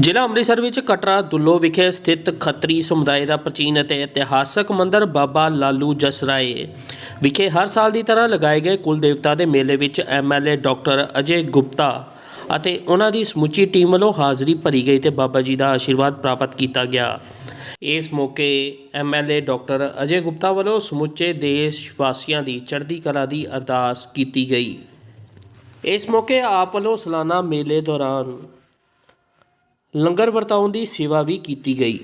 ਜ਼ਿਲ੍ਹਾ ਅੰਮ੍ਰਿਤਸਰ ਵਿੱਚ ਕਟਰਾ ਦੁੱਲੋ ਵਿਖੇ ਸਥਿਤ ਖੱਤਰੀ ਸਮੁਦਾਇ ਦਾ ਪ੍ਰਾਚੀਨ ਅਤੇ ਇਤਿਹਾਸਕ ਮੰਦਿਰ ਬਾਬਾ ਲਾਲੂ ਜਸਰਾਏ ਵਿਖੇ ਹਰ ਸਾਲ ਦੀ ਤਰ੍ਹਾਂ ਲਗਾਏ ਗਏ ਕੁਲ ਦੇਵਤਾ ਦੇ ਮੇਲੇ ਵਿੱਚ ਐਮਐਲਏ ਡਾਕਟਰ ਅਜੇ ਗੁਪਤਾ ਅਤੇ ਉਹਨਾਂ ਦੀ ਸਮੁੱਚੀ ਟੀਮ ਵੱਲੋਂ ਹਾਜ਼ਰੀ ਭਰੀ ਗਈ ਤੇ ਬਾਬਾ ਜੀ ਦਾ ਆਸ਼ੀਰਵਾਦ ਪ੍ਰਾਪਤ ਕੀਤਾ ਗਿਆ। ਇਸ ਮੌਕੇ ਐਮਐਲਏ ਡਾਕਟਰ ਅਜੇ ਗੁਪਤਾ ਵੱਲੋਂ ਸਮੁੱਚੇ ਦੇਸ਼ ਵਾਸੀਆਂ ਦੀ ਚੜ੍ਹਦੀ ਕਲਾ ਦੀ ਅਰਦਾਸ ਕੀਤੀ ਗਈ। ਇਸ ਮੌਕੇ ਆਪ ਵੱਲੋਂ ਸਾਲਾਨਾ ਮੇਲੇ ਦੌਰਾਨ ਲੰਗਰ ਵਰਤਾਉਣ ਦੀ ਸੇਵਾ ਵੀ ਕੀਤੀ ਗਈ।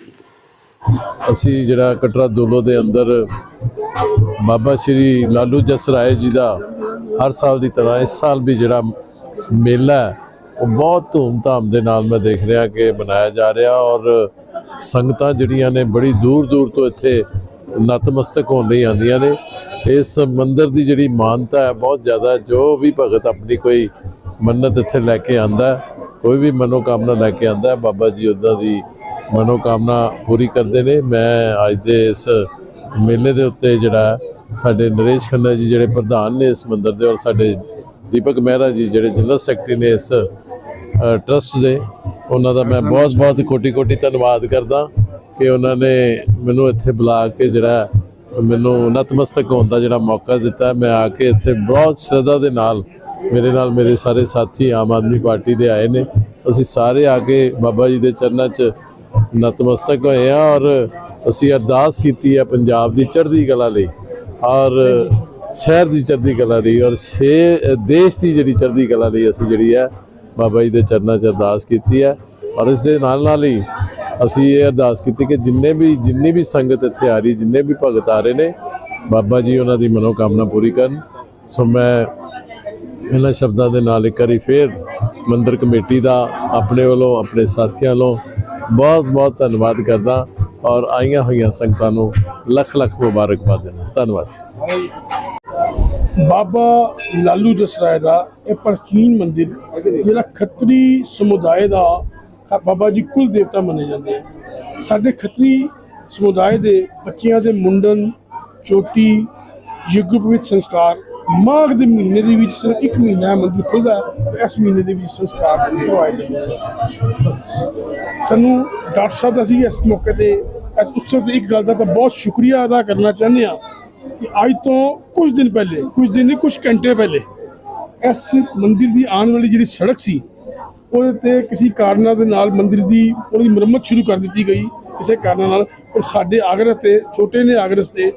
ਅਸੀਂ ਜਿਹੜਾ ਕਟਰਾ ਦੁੱਲੋ ਦੇ ਅੰਦਰ ਬਾਬਾ ਸ਼੍ਰੀ ਲਾਲੂ ਜਸਰਾਏ ਜੀ ਦਾ ਹਰ ਸਾਲ ਦੀ ਤਰ੍ਹਾਂ, ਇਸ ਸਾਲ ਵੀ ਜਿਹੜਾ ਮੇਲਾ ਹੈ, ਉਹ ਬਹੁਤ ਧੂਮਧਾਮ ਦੇ ਨਾਲ ਮੈਂ ਦੇਖ ਰਿਹਾ ਕਿ ਮਨਾਇਆ ਜਾ ਰਿਹਾ ਔਰ ਸੰਗਤਾਂ ਜਿਹੜੀਆਂ ਨੇ ਬੜੀ ਦੂਰ ਦੂਰ ਤੋਂ ਇੱਥੇ ਨਤਮਸਤਕ ਹੋਣ ਲਈ ਆਉਂਦੀਆਂ ਨੇ। ਇਸ ਮੰਦਿਰ ਦੀ ਜਿਹੜੀ ਮਾਨਤਾ ਹੈ ਬਹੁਤ ਜ਼ਿਆਦਾ ਜੋ ਵੀ ਭਗਤ ਆਪਣੀ ਕੋਈ ਮੰਨਤ ਇੱਥੇ ਲੈ ਕੇ ਆਂਦਾ ਕੋਈ ਵੀ ਮਨੋਕਾਮਨਾ ਲੈ ਕੇ ਆਂਦਾ ਬਾਬਾ ਜੀ ਉਹਨਾਂ ਦੀ ਮਨੋਕਾਮਨਾ ਪੂਰੀ ਕਰਦੇ ਨੇ। ਮੈਂ ਅੱਜ ਦੇ ਇਸ ਮੇਲੇ ਦੇ ਉੱਤੇ ਜਿਹੜਾ ਸਾਡੇ ਨਰੇਸ਼ ਖੰਨਾ ਜੀ ਜਿਹੜੇ ਪ੍ਰਧਾਨ ਨੇ ਇਸ ਮੰਦਿਰ ਦੇ ਔਰ ਸਾਡੇ ਦੀਪਕ ਮਹਿਰਾ ਜੀ ਜਿਹੜੇ ਜਨਰਲ ਸੈਕਟਰੀ ਨੇ ਇਸ ਟਰਸਟ ਦੇ ਉਹਨਾਂ ਦਾ ਮੈਂ ਬਹੁਤ ਬਹੁਤ ਕੋਟੀ ਕੋਟੀ ਧੰਨਵਾਦ ਕਰਦਾ ਕਿ ਉਹਨਾਂ ਨੇ ਮੈਨੂੰ ਇੱਥੇ ਬੁਲਾ ਕੇ ਜਿਹੜਾ ਮੈਨੂੰ ਨਤਮਸਤਕ ਹੋਣ ਦਾ ਜਿਹੜਾ ਮੌਕਾ ਦਿੱਤਾ। ਮੈਂ ਆ ਕੇ ਇੱਥੇ ਬਹੁਤ ਸ਼ਰਧਾ ਦੇ ਨਾਲ ਮੇਰੇ ਨਾਲ ਮੇਰੇ ਸਾਰੇ ਸਾਥੀ ਆਮ ਆਦਮੀ ਪਾਰਟੀ ਦੇ ਆਏ ਨੇ। ਅਸੀਂ ਸਾਰੇ ਆ ਕੇ ਬਾਬਾ ਜੀ ਦੇ ਚਰਨਾਂ 'ਚ ਨਤਮਸਤਕ ਹੋਏ ਆ ਔਰ ਅਸੀਂ ਅਰਦਾਸ ਕੀਤੀ ਹੈ ਪੰਜਾਬ ਦੀ ਚੜ੍ਹਦੀ ਕਲਾ ਲਈ ਔਰ ਸ਼ਹਿਰ ਦੀ ਚੜ੍ਹਦੀ ਕਲਾ ਲਈ ਔਰ ਛੇ ਦੇਸ਼ ਦੀ ਜਿਹੜੀ ਚੜ੍ਹਦੀ ਕਲਾ ਲਈ ਅਸੀਂ ਜਿਹੜੀ ਹੈ ਬਾਬਾ ਜੀ ਦੇ ਚਰਨਾਂ 'ਚ ਅਰਦਾਸ ਕੀਤੀ ਹੈ ਔਰ ਇਸ ਦੇ ਨਾਲ ਨਾਲ ਹੀ ਅਸੀਂ ਇਹ ਅਰਦਾਸ ਕੀਤੀ ਕਿ ਜਿੰਨੇ ਵੀ, ਜਿੰਨੀ ਵੀ ਸੰਗਤ ਇੱਥੇ ਆ ਰਹੀ, ਜਿੰਨੇ ਵੀ ਭਗਤ ਆ ਰਹੇ ਨੇ, ਬਾਬਾ ਜੀ ਉਹਨਾਂ ਦੀ ਮਨੋਕਾਮਨਾ ਪੂਰੀ ਕਰਨ। ਸੋ ਮੈਂ ਇਹਨਾਂ ਸ਼ਬਦਾਂ ਦੇ ਨਾਲ ਇੱਕ ਵਾਰੀ ਫੇਰ ਮੰਦਰ ਕਮੇਟੀ ਦਾ ਆਪਣੇ ਵੱਲੋਂ, ਆਪਣੇ ਸਾਥੀਆਂ ਵੱਲੋਂ ਬਹੁਤ ਬਹੁਤ ਧੰਨਵਾਦ ਕਰਦਾ ਔਰ ਆਈਆਂ ਹੋਈਆਂ ਸੰਗਤਾਂ ਨੂੰ ਲੱਖ ਲੱਖ ਮੁਬਾਰਕਬਾਦ ਦਿੰਦਾ। ਧੰਨਵਾਦ ਬਾਬਾ ਲਾਲੂ ਜਸਰਾਏ ਦਾ ਇਹ ਪ੍ਰਾਚੀਨ ਮੰਦਿਰ, ਜਿਹੜਾ ਖੱਤਰੀ ਸਮੁਦਾਇ ਦਾ ਬਾਬਾ ਜੀ ਕੁਲ ਦੇਵਤਾ ਮੰਨੇ ਜਾਂਦੇ ਆ। ਸਾਡੇ ਖੱਤਰੀ ਸਮੁਦਾਇ ਦੇ ਬੱਚਿਆਂ ਦੇ ਮੁੰਡਨ, ਚੋਟੀ, ਯੁੱਗ ਵਿੱਚ ਸੰਸਕਾਰ ਮਾਘ ਦੇ ਮਹੀਨੇ ਦੇ ਵਿੱਚ ਸਿਰਫ ਇੱਕ ਮਹੀਨਾ ਮੰਦਿਰ ਖੁੱਲਦਾ ਹੈ ਇਸ ਮਹੀਨੇ ਦੇ ਵਿੱਚ ਸੰਸਕਾਰ ਕਰਵਾਏ ਜਾਂਦੇ ਸਾਨੂੰ ਡਾਕਟਰ ਸਾਹਿਬ ਦਾ ਅਸੀਂ ਇਸ ਮੌਕੇ ਤੇ ਇਸ ਉਤਸਵ ਤੇ ਇੱਕ ਗੱਲ ਦਾ ਤਾਂ ਬਹੁਤ ਸ਼ੁਕਰੀਆ ਅਦਾ ਕਰਨਾ ਚਾਹੁੰਦੇ ਹਾਂ ਕਿ ਅੱਜ ਤੋਂ ਕੁਝ ਦਿਨ ਪਹਿਲੇ, ਕੁਝ ਦਿਨ ਨਹੀਂ, ਕੁਝ ਘੰਟੇ ਪਹਿਲੇ ਇਸ ਮੰਦਿਰ ਦੀ ਆਉਣ ਵਾਲੀ ਜਿਹੜੀ ਸੜਕ ਸੀ, ਉਹਦੇ ਤੇ ਕਿਸੇ ਕਾਰਨਾਂ ਦੇ ਨਾਲ ਮੰਦਿਰ ਦੀ ਉਹਦੀ ਮੁਰੰਮਤ ਸ਼ੁਰੂ ਕਰ ਦਿੱਤੀ ਗਈ। ਕਿਸੇ ਕਾਰਨਾਂ ਨਾਲ ਪਰ ਸਾਡੇ ਆਗਰਸ ਤੇ, ਛੋਟੇ ਨੇ ਆਗਰਸ ਤੇ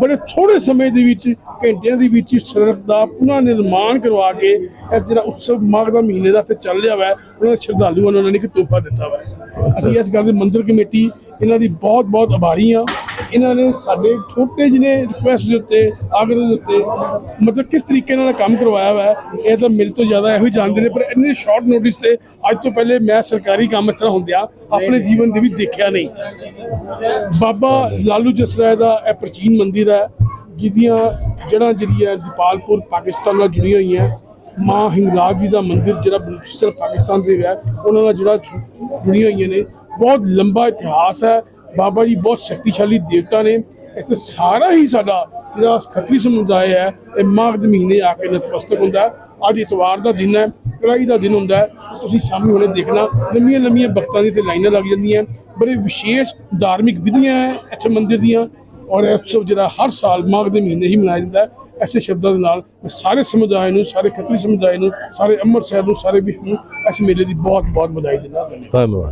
ਬੜੇ ਥੋੜੇ ਸਮੇਂ ਦੇ ਵਿੱਚ, ਘੰਟਿਆਂ ਦੇ ਵਿੱਚ ਹੀ ਦਾ ਪੁਨਰ ਨਿਰਮਾਣ ਕਰਵਾ ਕੇ ਇਸ ਜਿਹੜਾ ਉਤਸਵ ਮਾਘ ਦਾ ਮਹੀਨੇ ਦਾ ਤੇ ਚੱਲ ਰਿਹਾ ਵਾ, ਉਹਨਾਂ ਦੇ ਸ਼ਰਧਾਲੂਆਂ ਨੂੰ ਉਹਨਾਂ ਨੇ ਇੱਕ ਤੋਹਫਾ ਦਿੱਤਾ ਵਾ। ਅਸੀਂ ਇਸ ਗੱਲ ਦੀ ਮੰਦਿਰ ਕਮੇਟੀ, ਇਹਨਾਂ ਦੀ ਬਹੁਤ ਬਹੁਤ ਆਭਾਰੀ ਹਾਂ। ਇਹਨਾਂ ਨੇ ਸਾਡੇ ਛੋਟੇ ਜਿਹੇ ਰਿਕੁਐਸਟ ਦੇ ਉੱਤੇ ਆਗਰੇ ਦੇ ਉੱਤੇ ਮਤਲਬ ਕਿਸ ਤਰੀਕੇ ਨਾਲ ਕੰਮ ਕਰਵਾਇਆ ਹੋਇਆ ਹੈ ਇਹ ਤਾਂ ਮੇਰੇ ਤੋਂ ਜ਼ਿਆਦਾ ਇਹੋ ਹੀ ਜਾਣਦੇ ਨੇ ਪਰ ਇੰਨੇ ਸ਼ਾਰਟ ਨੋਟਿਸ ਤੇ ਅੱਜ ਤੋਂ ਪਹਿਲੇ ਮੈਂ ਸਰਕਾਰੀ ਕੰਮ ਇਸ ਤਰ੍ਹਾਂ ਹੁੰਦਿਆਂ ਆਪਣੇ ਜੀਵਨ ਦੇ ਵਿੱਚ ਦੇਖਿਆ ਨਹੀਂ। ਬਾਬਾ ਲਾਲੂ ਜਸਰਾਏ ਦਾ ਇਹ ਪ੍ਰਾਚੀਨ ਮੰਦਿਰ ਹੈ ਜਿਹਦੀਆਂ ਜੜ੍ਹਾਂ ਜਿਹੜੀ ਹੈ ਦੀਪਾਲਪੁਰ ਪਾਕਿਸਤਾਨ ਨਾਲ ਜੁੜੀਆਂ ਹੋਈਆਂ ਮਾਂ ਹਿੰਗਲਾਜ ਜੀ ਦਾ ਮੰਦਿਰ ਜਿਹੜਾ ਬਲੂਚਿਸਤਾਨ ਪਾਕਿਸਤਾਨ ਦੇ ਹੈ ਉਹਨਾਂ ਨਾਲ ਜਿਹੜਾ ਜੁੜੀਆਂ ਹੋਈਆਂ ਨੇ। ਬਹੁਤ ਲੰਬਾ ਇਤਿਹਾਸ ਹੈ ਬਾਬਾ ਜੀ ਬਹੁਤ ਸ਼ਕਤੀਸ਼ਾਲੀ ਦੇਵਤਾ ਨੇ। ਇੱਥੇ ਸਾਰਾ ਹੀ ਸਾਡਾ ਜਿਹੜਾ ਖੱਤਰੀ ਸਮੁਦਾਇ ਹੈ, ਇਹ ਮਾਘ ਦੇ ਮਹੀਨੇ ਆ ਕੇ ਨਤਮਸਤਕ ਹੁੰਦਾ ਅੱਜ ਇਤਵਾਰ ਦਾ ਦਿਨ ਹੈ ਕੜਾਈ ਦਾ ਦਿਨ ਹੁੰਦਾ ਤੁਸੀਂ ਸ਼ਾਮੀ ਹੁਣੇ ਦੇਖਣਾ, ਲੰਮੀਆਂ ਲੰਮੀਆਂ ਵਕਤਾਂ ਦੀ ਤੇ ਲਾਈਨਾਂ ਲੱਗ ਜਾਂਦੀਆਂ ਬੜੇ ਵਿਸ਼ੇਸ਼ ਧਾਰਮਿਕ ਵਿਧੀਆਂ ਹੈ ਇੱਥੇ ਮੰਦਿਰ ਦੀਆਂ ਔਰ ਇਹ ਉਤਸਵ ਜਿਹੜਾ ਹਰ ਸਾਲ ਮਾਘ ਦੇ ਮਹੀਨੇ ਹੀ ਮਨਾਇਆ ਜਾਂਦਾ ਹੈ। ਐਸੇ ਸ਼ਬਦਾਂ ਦੇ ਨਾਲ ਮੈਂ ਸਾਰੇ ਸਮੁਦਾਇ ਨੂੰ, ਸਾਰੇ ਖੱਤਰੀ ਸਮੁਦਾਇ ਨੂੰ, ਸਾਰੇ ਅੰਮ੍ਰਿਤਸਰ ਨੂੰ, ਸਾਰੇ ਵਿਸ਼ਵ ਨੂੰ ਇਸ ਮੇਲੇ ਦੀ ਬਹੁਤ ਬਹੁਤ ਵਧਾਈ ਦਿੰਦਾ ਧੰਨਵਾਦ।